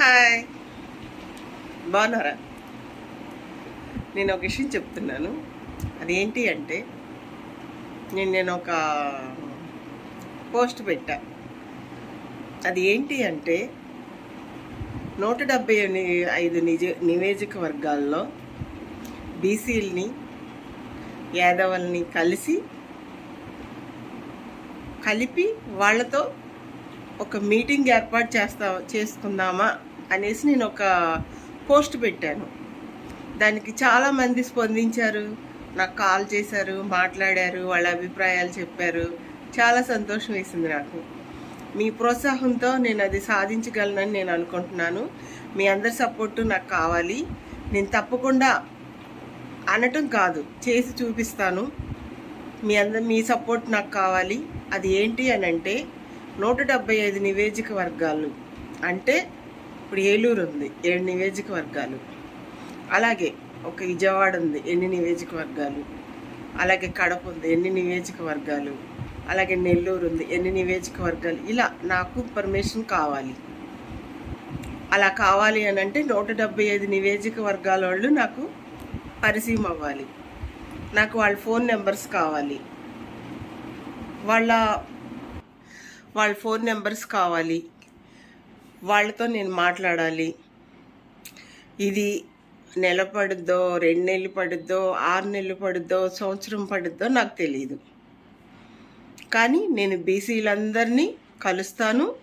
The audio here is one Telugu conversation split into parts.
హాయ్. బాగున్నారా? నేను ఒక విషయం చెప్తున్నాను. అదేంటి అంటే నేను నేను ఒక పోస్ట్ పెట్టా. అది ఏంటి అంటే నూట డెబ్బై ఐదు నిజ నియోజకవర్గాల్లో బీసీలని యాదవుల్ని కలిసి కలిపి వాళ్ళతో ఒక మీటింగ్ ఏర్పాటు చేస్తా చేసుకుందామా అనేసి నేను ఒక పోస్ట్ పెట్టాను. దానికి చాలామంది స్పందించారు. నాకు కాల్ చేశారు మాట్లాడారు వాళ్ళ అభిప్రాయాలు చెప్పారు. చాలా సంతోషం వేసింది నాకు. మీ ప్రోత్సాహంతో నేను అది సాధించగలనని నేను అనుకుంటున్నాను. మీ అందరి సపోర్టు నాకు కావాలి. నేను తప్పకుండా అనటం కాదు చేసి చూపిస్తాను. మీ అందరి మీ సపోర్ట్ నాకు కావాలి. అది ఏంటి అని అంటే నూట డెబ్బై ఐదు నివేదిక వర్గాలు అంటే ఇప్పుడు ఏలూరు ఉంది ఏడు నియోజకవర్గాలు. అలాగే ఒక విజయవాడ ఉంది ఎన్ని నియోజకవర్గాలు. అలాగే కడప ఉంది ఎన్ని నియోజకవర్గాలు. అలాగే నెల్లూరు ఉంది ఎన్ని నియోజకవర్గాలు. ఇలా నాకు పర్మిషన్ కావాలి. అలా కావాలి అని అంటే నూట డెబ్బై ఐదు నియోజకవర్గాల వాళ్ళు నాకు పరిచయం అవ్వాలి. నాకు వాళ్ళ ఫోన్ నెంబర్స్ కావాలి. వాళ్ళ వాళ్ళ ఫోన్ నెంబర్స్ కావాలి. వాళ్ళతో నేను మాట్లాడాలి. ఇది నెల పడుద్దో రెండు నెలలు పడుద్దో ఆరు నెలలు పడుద్దో సంవత్సరం పడుద్దో నాకు తెలియదు కానీ నేను బీసీలందరినీ కలుస్తాను.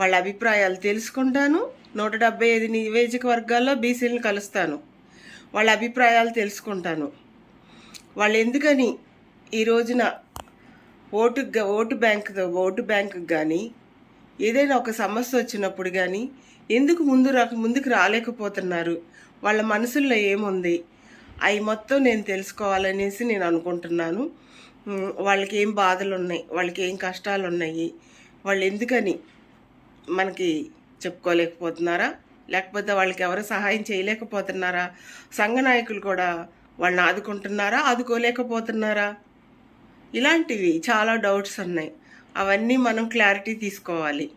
వాళ్ళ అభిప్రాయాలు తెలుసుకుంటాను. నూట డెబ్బై ఐదు నియోజకవర్గాల్లో బీసీలను కలుస్తాను. వాళ్ళ అభిప్రాయాలు తెలుసుకుంటాను. వాళ్ళు ఎందుకని ఈ రోజున vote vote bank vote bank కానీ ఏదైనా ఒక సమస్య వచ్చినప్పుడు కానీ ఎందుకు ముందు రా ముందుకు రాలేకపోతున్నారు? వాళ్ళ మనసుల్లో ఏముంది? అవి మొత్తం నేను తెలుసుకోవాలనేసి నేను అనుకుంటున్నాను. వాళ్ళకి ఏం బాధలు ఉన్నాయి వాళ్ళకి ఏం కష్టాలు ఉన్నాయి వాళ్ళు ఎందుకని మనకి చెప్పుకోలేకపోతున్నారా? లేకపోతే వాళ్ళకి ఎవరు సహాయం చేయలేకపోతున్నారా? సంఘ నాయకులు కూడా వాళ్ళని ఆదుకుంటున్నారా? ఆదుకోలేకపోతున్నారా? ఇలాంటివి చాలా డౌట్స్ ఉన్నాయి. అవన్నీ మనం క్లారిటీ తీసుకోవాలి.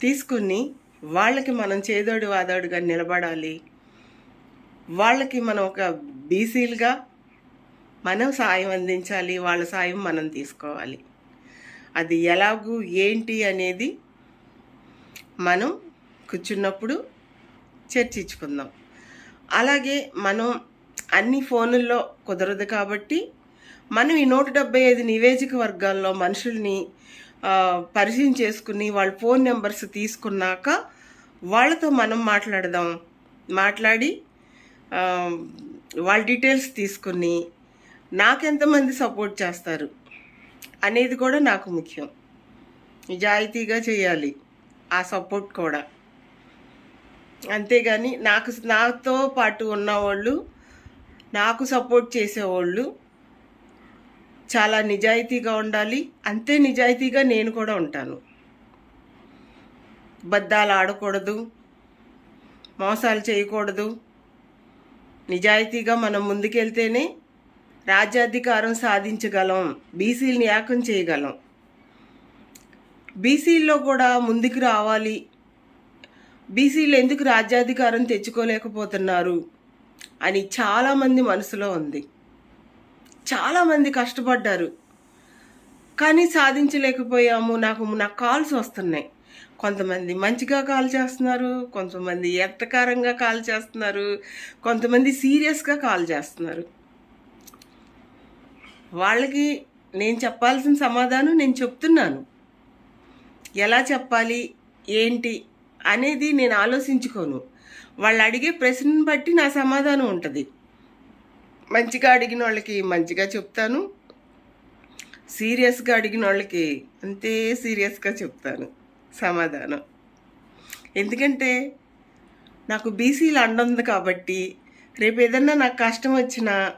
తీసుకుని వాళ్ళకి మనం చేదోడు వాదోడుగా నిలబడాలి. వాళ్ళకి మనం ఒక బీసీలుగా మనం సాయం అందించాలి. వాళ్ళ సాయం మనం తీసుకోవాలి. అది ఎలాగూ ఏంటి అనేది మనం కూర్చున్నప్పుడు చర్చించుకుందాం. అలాగే మనం అన్ని ఫోనుల్లో కుదరదు కాబట్టి మనం ఈ నూట డెబ్బై ఐదు నివేదిక వర్గాల్లో మనుషుల్ని పరిచయం చేసుకుని వాళ్ళ ఫోన్ నెంబర్స్ తీసుకున్నాక వాళ్ళతో మనం మాట్లాడదాం. మాట్లాడి వాళ్ళ డీటెయిల్స్ తీసుకుని నాకెంతమంది సపోర్ట్ చేస్తారు అనేది కూడా నాకు ముఖ్యం. నిజాయితీగా చేయాలి ఆ సపోర్ట్ కూడా. అంతేగాని నాకు నాతో పాటు ఉన్నవాళ్ళు నాకు సపోర్ట్ చేసేవాళ్ళు చాలా నిజాయితీగా ఉండాలి. అంతే నిజాయితీగా నేను కూడా ఉంటాను. బద్దాలు ఆడకూడదు. మోసాలు చేయకూడదు. నిజాయితీగా మనం ముందుకెళ్తేనే రాజ్యాధికారం సాధించగలం. బీసీలని ఏకం చేయగలం. బీసీల్లో కూడా ముందుకు రావాలి. బీసీలు ఎందుకు రాజ్యాధికారం తెచ్చుకోలేకపోతున్నారు అని చాలామంది మనసులో ఉంది. చాలామంది కష్టపడ్డారు. కానీ సాధించలేకపోయాము. నాకు నాకు కాల్స్ వస్తున్నాయి. కొంతమంది మంచిగా కాల్ చేస్తున్నారు. కొంతమంది ఎట్టకారంగా కాల్ చేస్తున్నారు. కొంతమంది సీరియస్గా కాల్ చేస్తున్నారు. వాళ్ళకి నేను చెప్పాల్సిన సమాధానం నేను చెప్తున్నాను. ఎలా చెప్పాలి? ఏంటి? అనేది నేను ఆలోచించుకోను. వాళ్ళు అడిగే ప్రశ్నను బట్టి నా సమాధానం ఉంటుంది. మంచిగా అడిగిన వాళ్ళకి మంచిగా చెప్తాను. సీరియస్గా అడిగిన వాళ్ళకి అంతే సీరియస్గా చెప్తాను. సమాధానం. ఎందుకంటే నాకు బీసీలు అండుంది కాబట్టి రేపు ఏదన్నా నాకు కష్టం వచ్చినా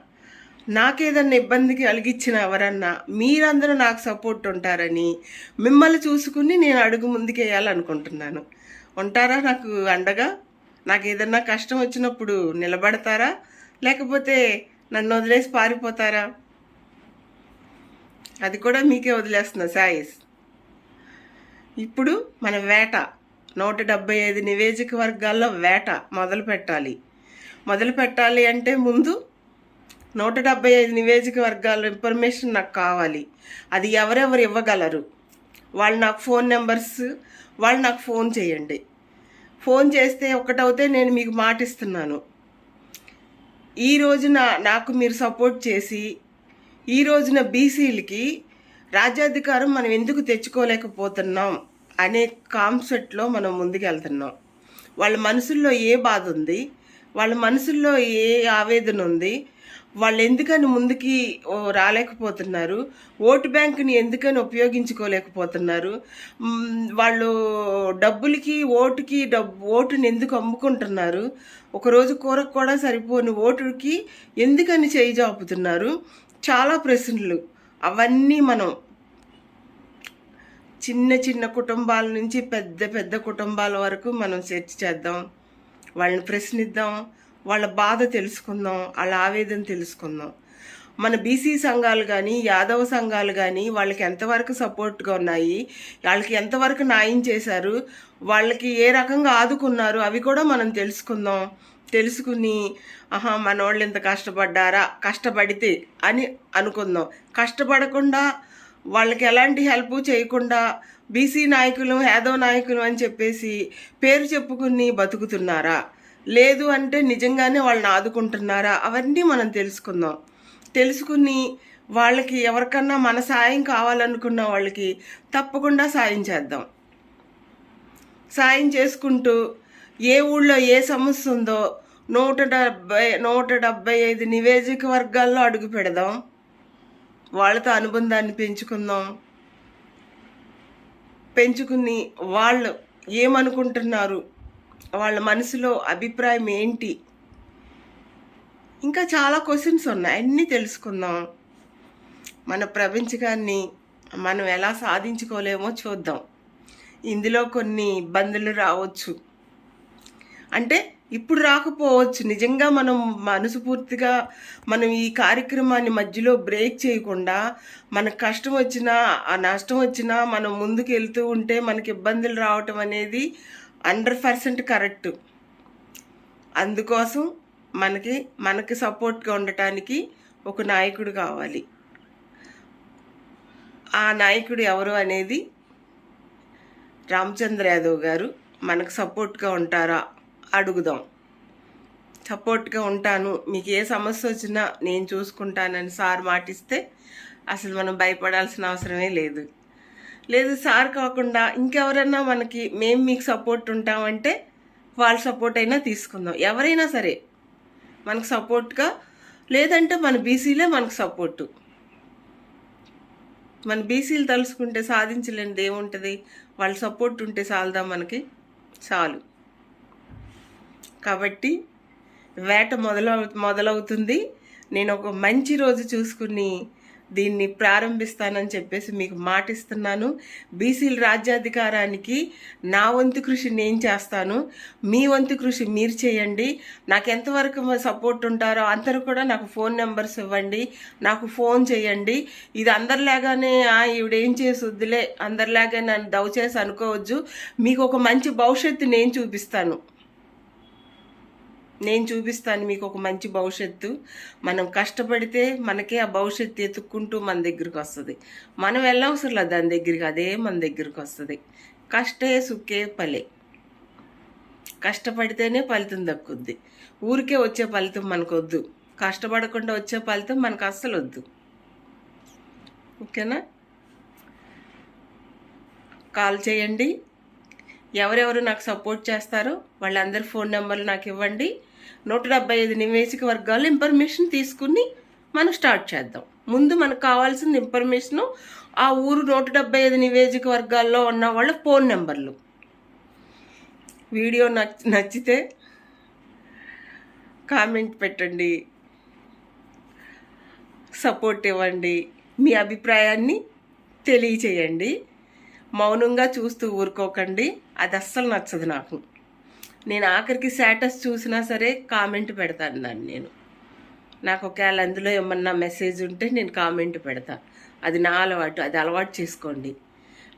నాకేదన్నా ఇబ్బంది కలిగించిన ఎవరన్నా మీరందరూ నాకు సపోర్ట్ ఉంటారని మిమ్మల్ని చూసుకుని నేను అడుగు ముందుకేయాలనుకుంటున్నాను. ఉంటారా నాకు అండగా? నాకు ఏదన్నా కష్టం వచ్చినప్పుడు నిలబడతారా? లేకపోతే నన్ను వదిలేసి పారిపోతారా? అది కూడా మీకే వదిలేస్తున్నా సాయిస్ ఇప్పుడు మన వేట నూట డెబ్బై ఐదు నియోజకవర్గాల్లో వేట మొదలు పెట్టాలి. మొదలు పెట్టాలి అంటే ముందు నూట డెబ్బై ఐదు నియోజకవర్గాల ఇన్ఫర్మేషన్ నాకు కావాలి. అది ఎవరెవరు ఇవ్వగలరు? వాళ్ళు నాకు ఫోన్ నెంబర్స్ వాళ్ళు నాకు ఫోన్ చేయండి. ఫోన్ చేస్తే ఒకటవుతే నేను మీకు మాటిస్తున్నాను. ఈ రోజున నాకు మీరు సపోర్ట్ చేసి ఈ రోజున బీసీలకి రాజ్యాధికారం మనం ఎందుకు తెచ్చుకోలేకపోతున్నాం అనే కాన్సెప్ట్లో మనం ముందుకెళ్తున్నాం. వాళ్ళ మనసుల్లో ఏ బాధ ఉంది? వాళ్ళ మనసుల్లో ఏ ఆవేదన ఉంది? వాళ్ళు ఎందుకని ముందుకి రాలేకపోతున్నారు? ఓటు బ్యాంకుని ఎందుకని ఉపయోగించుకోలేకపోతున్నారు? వాళ్ళు డబ్బులకి ఓటుకి డబ్బు ఓటుని ఎందుకు అమ్ముకుంటున్నారు? ఒకరోజు కూరకు కూడా సరిపోని ఓటుకి ఎందుకని చేయి జాపుతున్నారు? చాలా ప్రశ్నలు. అవన్నీ మనం చిన్న చిన్న కుటుంబాల నుంచి పెద్ద పెద్ద కుటుంబాల వరకు మనం చర్చ చేద్దాం. వాళ్ళని ప్రశ్నిద్దాం వాళ్ళ బాధ తెలుసుకుందాం వాళ్ళ ఆవేదన తెలుసుకుందాం. మన బీసీ సంఘాలు కానీ యాదవ సంఘాలు కానీ వాళ్ళకి ఎంతవరకు సపోర్ట్గా ఉన్నాయి వాళ్ళకి ఎంతవరకు న్యాయం చేశారు వాళ్ళకి ఏ రకంగా ఆదుకున్నారు అవి కూడా మనం తెలుసుకుందాం. తెలుసుకుని ఆహా మన వాళ్ళు ఇంత కష్టపడ్డారా కష్టపడితే అని అనుకుందాం. కష్టపడకుండా వాళ్ళకి ఎలాంటి హెల్ప్ చేయకుండా బీసీ నాయకులు యాదవ్ నాయకులు అని చెప్పేసి పేరు చెప్పుకుని బతుకుతున్నారా? లేదు అంటే నిజంగానే వాళ్ళని ఆదుకుంటున్నారా? అవన్నీ మనం తెలుసుకుందాం. తెలుసుకుని వాళ్ళకి ఎవరికన్నా మన సాయం కావాలనుకున్న వాళ్ళకి తప్పకుండా సాయం చేద్దాం. సాయం చేసుకుంటూ ఏ ఊళ్ళో ఏ సమస్య ఉందో నూట డెబ్బై నూట డెబ్బై ఐదు నివేదిక వర్గాల్లో అడుగు పెడదాం. వాళ్ళతో అనుబంధాన్ని పెంచుకుందాం. పెంచుకుని వాళ్ళు ఏమనుకుంటున్నారు? వాళ్ళ మనసులో అభిప్రాయం ఏంటి? ఇంకా చాలా క్వశ్చన్స్ ఉన్నాయి. అన్నీ తెలుసుకుందాం. మన ప్రపంచకాన్ని మనం ఎలా సాధించుకోలేమో చూద్దాం. ఇందులో కొన్ని ఇబ్బందులు రావచ్చు. అంటే ఇప్పుడు రాకపోవచ్చు. నిజంగా మనం మనసుపూర్తిగా మనం ఈ కార్యక్రమాన్ని మధ్యలో బ్రేక్ చేయకుండా మనకు కష్టం వచ్చినా ఆ నష్టం వచ్చినా మనం ముందుకు వెళ్తూ ఉంటే మనకి ఇబ్బందులు రావటం అనేది హండ్రెడ్ పర్సెంట్ కరెక్ట్. అందుకోసం మనకి మనకి సపోర్ట్గా ఉండటానికి ఒక నాయకుడు కావాలి. ఆ నాయకుడు ఎవరు అనేది రామచంద్ర యాదవ్ గారు మనకు సపోర్ట్గా ఉంటారా అడుగుదాం. సపోర్ట్గా ఉంటాను. మీకు ఏ సమస్య వచ్చినా నేను చూసుకుంటానని సార్ మాటిస్తే అసలు మనం భయపడాల్సిన అవసరమే లేదు. లేదు సార్ కాకుండా ఇంకెవరన్నా మనకి మేము మీకు సపోర్ట్ ఉంటామంటే వాళ్ళ సపోర్ట్ అయినా తీసుకుందాం. ఎవరైనా సరే మనకు సపోర్ట్గా లేదంటే మన బీసీలే మనకు సపోర్టు. మన బీసీలు తలుసుకుంటే సాధించలేనిది ఏముంటుంది వాళ్ళ సపోర్ట్ ఉంటే చాలదా మనకి? చాలు. కాబట్టి వేట మొదలవు మొదలవుతుంది. నేను ఒక మంచి రోజు చూసుకుని దీన్ని ప్రారంభిస్తానని చెప్పేసి మీకు మాటిస్తున్నాను. బీసీల రాజ్యాధికారానికి నా వంతు కృషి నేను చేస్తాను. మీ వంతు కృషి మీరు చేయండి. నాకు ఎంతవరకు సపోర్ట్ ఉంటారో అందరూ కూడా నాకు ఫోన్ నెంబర్స్ ఇవ్వండి. నాకు ఫోన్ చేయండి. ఇది అందరిలాగానే ఈవిడేం చేసి అందరిలాగే నన్ను దవచేసి అనుకోవచ్చు మీకు ఒక మంచి భవిష్యత్తు నేను చూపిస్తాను. నేను చూపిస్తాను మీకు ఒక మంచి భవిష్యత్తు. మనం కష్టపడితే మనకే ఆ భవిష్యత్తు ఎత్తుక్కుంటూ మన దగ్గరికి వస్తుంది. మనం వెళ్ళవసరం లేదు దాని దగ్గరికి అదే మన దగ్గరికి వస్తుంది. కష్టే సుఖే పలే కష్టపడితేనే ఫలితం దక్కుద్ది. ఊరికే వచ్చే ఫలితం మనకు వద్దు కష్టపడకుండా వచ్చే ఫలితం మనకు అస్సలు వద్దు ఓకేనా? కాల్ చేయండి. ఎవరెవరు నాకు సపోర్ట్ చేస్తారో వాళ్ళందరి ఫోన్ నెంబర్లు నాకు ఇవ్వండి. నూట డెబ్బై ఐదు నియోజకవర్గాలు ఇన్ఫర్మేషన్ తీసుకుని మనం స్టార్ట్ చేద్దాం. ముందు మనకు కావాల్సిన ఇన్ఫర్మేషను ఆ ఊరు నూట డెబ్బై ఐదు నియోజకవర్గాల్లో ఉన్న వాళ్ళ ఫోన్ నెంబర్లు వీడియో నచ్ నచ్చితే కామెంట్ పెట్టండి. సపోర్ట్ ఇవ్వండి. మీ అభిప్రాయాన్ని తెలియచేయండి. మౌనంగా చూస్తూ ఊరుకోకండి. అది అస్సలు నచ్చదు నాకు. నేను ఆఖరికి స్టేటస్ చూసినా సరే కామెంట్ పెడతాను దాన్ని నేను. నాకు ఒకవేళ అందులో ఏమన్నా మెసేజ్ ఉంటే నేను కామెంట్ పెడతా. అది నా అలవాటు అది అలవాటు చేసుకోండి.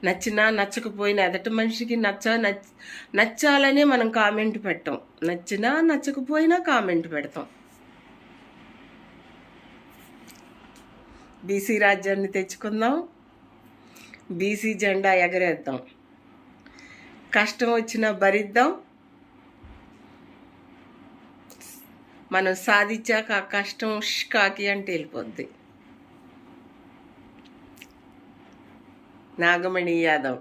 నచ్చినా నచ్చకపోయినా ఎదటి మనిషికి నచ్చ నచ్చ నచ్చాలనే మనం కామెంట్ పెట్టాం. నచ్చినా నచ్చకపోయినా కామెంట్ పెడతాం. బీసీ రాజ్యాన్ని తెచ్చుకుందాం. బీసీ జెండా ఎగరేద్దాం. కష్టం వచ్చినా భరిద్దాం. మనం సాధించాక ఆ కష్టం కాకి అంటే వెళ్ళిపోద్ది. నాగమణి యాదవ్.